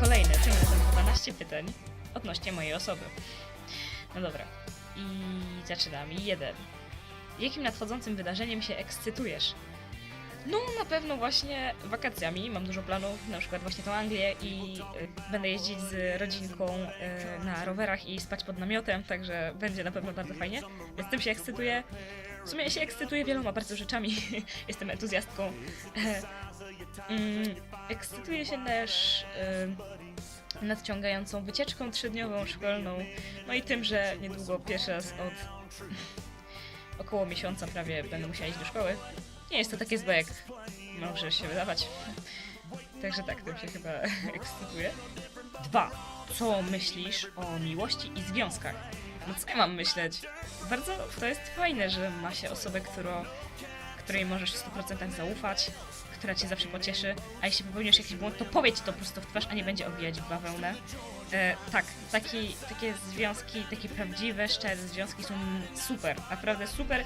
Kolejne, tym razem 12 pytań odnośnie mojej osoby. No dobra. I zaczynamy. Jeden. Jakim nadchodzącym wydarzeniem się ekscytujesz? No, na pewno właśnie wakacjami. Mam dużo planów, na przykład właśnie tą Anglię i y, będę jeździć z rodzinką y, na rowerach i spać pod namiotem, także będzie na pewno bardzo fajnie. Więc tym się ekscytuję. W sumie się ekscytuję wieloma bardzo rzeczami. Jestem entuzjastką. Mm, ekscytuję się też y, nadciągającą wycieczką trzydniową szkolną, no i tym, że niedługo pierwszy raz od około miesiąca prawie będę musiała iść do szkoły. Nie jest to takie złe, jak może się wydawać. Także tak, tym się chyba ekscytuję. Dwa. Co myślisz o miłości i związkach? No co ja mam myśleć? Bardzo to jest fajne, że ma się osobę, którą, której możesz w 100% zaufać, która cię zawsze pocieszy, a jeśli popełnisz jakiś błąd, to powiedz to prosto w twarz, a nie będzie owijać w bawełnę. E, tak, taki, takie związki, takie prawdziwe, szczere związki są super, naprawdę super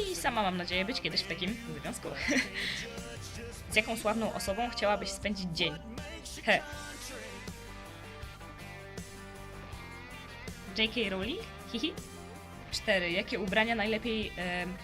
i sama mam nadzieję być kiedyś w takim związku. Z jaką sławną osobą chciałabyś spędzić dzień? He. J.K. Rowling? Hihi. 4. Jakie ubrania najlepiej em,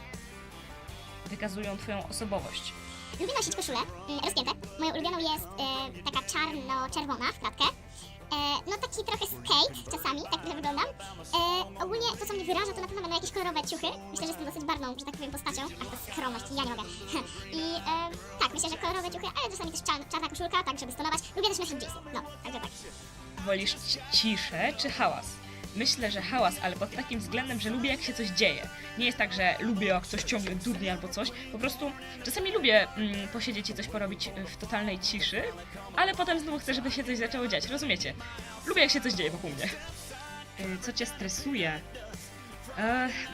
wykazują twoją osobowość? Lubię nosić koszule mm, rozpięte. Moją ulubioną jest e, taka czarno-czerwona w klatkę. E, no taki trochę skate czasami, tak trochę wyglądam. E, ogólnie to, co mnie wyraża, to na pewno będą jakieś kolorowe ciuchy. Myślę, że jestem dosyć barwną, że tak powiem, postacią. Ach, to skromność, ja nie mogę. I e, tak, myślę, że kolorowe ciuchy, ale czasami też czarna, czarna koszulka, tak, żeby stonować. Lubię też nosić jeansy. No, także tak. Wolisz ci- ciszę czy hałas? Myślę, że hałas, ale pod takim względem, że lubię jak się coś dzieje. Nie jest tak, że lubię jak coś ciągle durnie albo coś. Po prostu czasami lubię mm, posiedzieć i coś porobić w totalnej ciszy, ale potem znowu chcę, żeby się coś zaczęło dziać. Rozumiecie? Lubię jak się coś dzieje wokół mnie. Y, Co cię stresuje?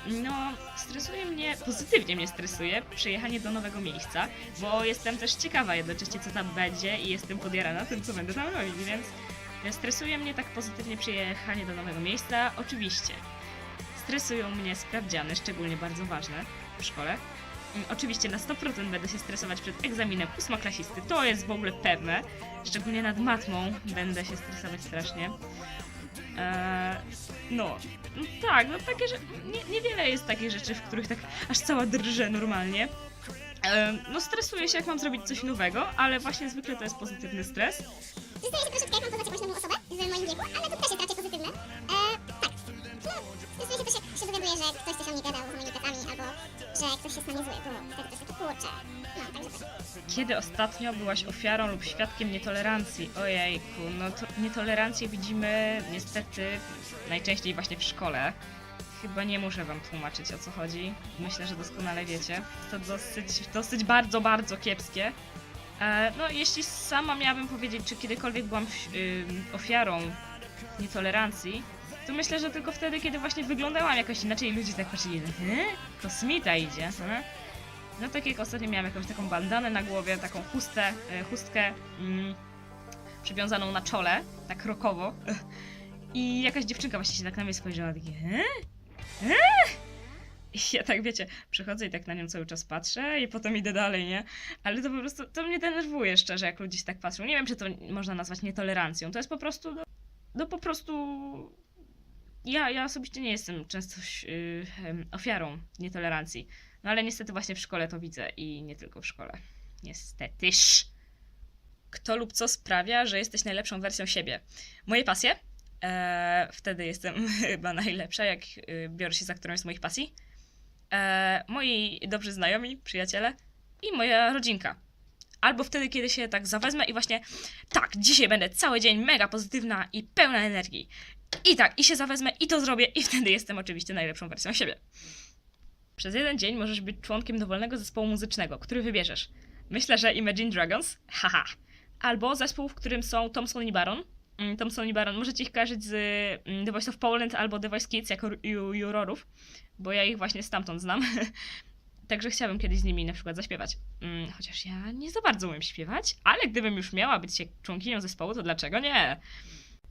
No, stresuje mnie, pozytywnie mnie stresuje przyjechanie do nowego miejsca, bo jestem też ciekawa jednocześnie, co tam będzie i jestem podjarana tym, co będę tam robić, więc stresuje mnie tak pozytywnie przyjechanie do nowego miejsca. Oczywiście, stresują mnie sprawdziany, szczególnie bardzo ważne w szkole. Oczywiście na 100% będę się stresować przed egzaminem ósmoklasisty, to jest w ogóle pewne. Szczególnie nad matmą będę się stresować strasznie. Eee, no, no tak, no takie, że nie, niewiele jest takich rzeczy, w których tak aż cała drżę normalnie. Eee, no stresuję się, jak mam zrobić coś nowego, ale właśnie zwykle to jest pozytywny stres. Zdaje się troszeczkę, jak mam poznać jakąś nową osobę w moim wieku, ale to też jest raczej pozytywne. E, tak. No, stresuję się też, jak się dowiaduję, że ktoś coś o mnie gadał z moimi plecami, albo że ktoś jest na mnie zły, bo wtedy to jest takie kurcze. No, tak. Kiedy ostatnio byłaś ofiarą lub świadkiem nietolerancji? Ojejku, no to nietolerancję widzimy niestety najczęściej właśnie w szkole. Chyba nie muszę wam tłumaczyć o co chodzi. Myślę, że doskonale wiecie. To dosyć, dosyć bardzo, bardzo kiepskie. E, no, jeśli sama miałabym powiedzieć, czy kiedykolwiek byłam y, ofiarą nietolerancji, to myślę, że tylko wtedy, kiedy właśnie wyglądałam jakoś inaczej i ludzie tak patrzyli, he? Kosmita idzie, he? No tak jak ostatnio miałam jakąś taką bandanę na głowie, taką chustę, e, chustkę mm, przywiązaną na czole, tak rokowo. I jakaś dziewczynka właśnie się tak na mnie spojrzała, takie he? He? I ja tak, wiecie, przychodzę i tak na nią cały czas patrzę i potem idę dalej, nie? Ale to po prostu, to mnie denerwuje szczerze, jak ludzie się tak patrzą. Nie wiem, czy to można nazwać nietolerancją. To jest po prostu, no, no po prostu... Ja, ja osobiście nie jestem często yy, ofiarą nietolerancji. No ale niestety właśnie w szkole to widzę i nie tylko w szkole. Niestetyż. Kto lub co sprawia, że jesteś najlepszą wersją siebie? Moje pasje? Eee, wtedy jestem chyba najlepsza, jak y, biorę się za którąś z moich pasji. Eee, moi dobrzy znajomi, przyjaciele i moja rodzinka. Albo wtedy, kiedy się tak zawezmę i właśnie tak, dzisiaj będę cały dzień mega pozytywna i pełna energii. I tak, i się zawezmę i to zrobię i wtedy jestem oczywiście najlepszą wersją siebie. Przez jeden dzień możesz być członkiem dowolnego zespołu muzycznego, który wybierzesz. Myślę, że Imagine Dragons, haha. Albo zespół, w którym są Thompson i Baron. Mm, Thompson i Baron, możecie ich kojarzyć z mm, The Voice of Poland albo The Voice Kids jako ju- jurorów, bo ja ich właśnie stamtąd znam. Także chciałabym kiedyś z nimi na przykład zaśpiewać. Mm, Chociaż ja nie za bardzo umiem śpiewać, ale gdybym już miała być członkinią zespołu, to dlaczego nie?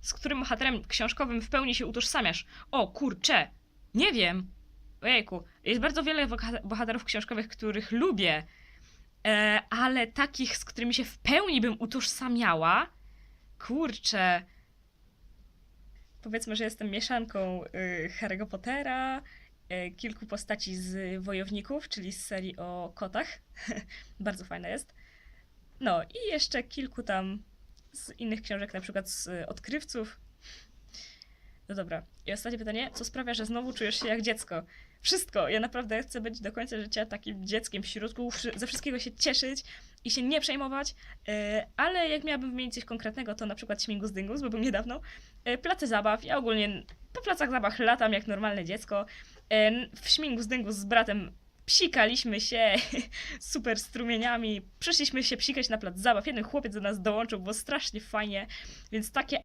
Z którym bohaterem książkowym w pełni się utożsamiasz? O kurcze, nie wiem. ojejku, jest bardzo wiele bohaterów książkowych, których lubię, e, ale takich, z którymi się w pełni bym utożsamiała, kurczę, powiedzmy, że jestem mieszanką y, Harry'ego Pottera, y, kilku postaci z Wojowników, czyli z serii o kotach. Bardzo fajna jest. No i jeszcze kilku tam z innych książek, na przykład z y, Odkrywców. No dobra. I ostatnie pytanie. Co sprawia, że znowu czujesz się jak dziecko? Wszystko. Ja naprawdę chcę być do końca życia takim dzieckiem w środku, ze wszystkiego się cieszyć i się nie przejmować, yy, ale jak miałabym wymienić coś konkretnego, to na przykład Śmigus Dyngus, bo był niedawno, yy, place zabaw. Ja ogólnie po placach zabaw latam jak normalne dziecko. Yy, w Śmigus Dyngus z bratem psikaliśmy się super strumieniami, przyszliśmy się psikać na plac zabaw. Jeden chłopiec do nas dołączył, było strasznie fajnie, więc takie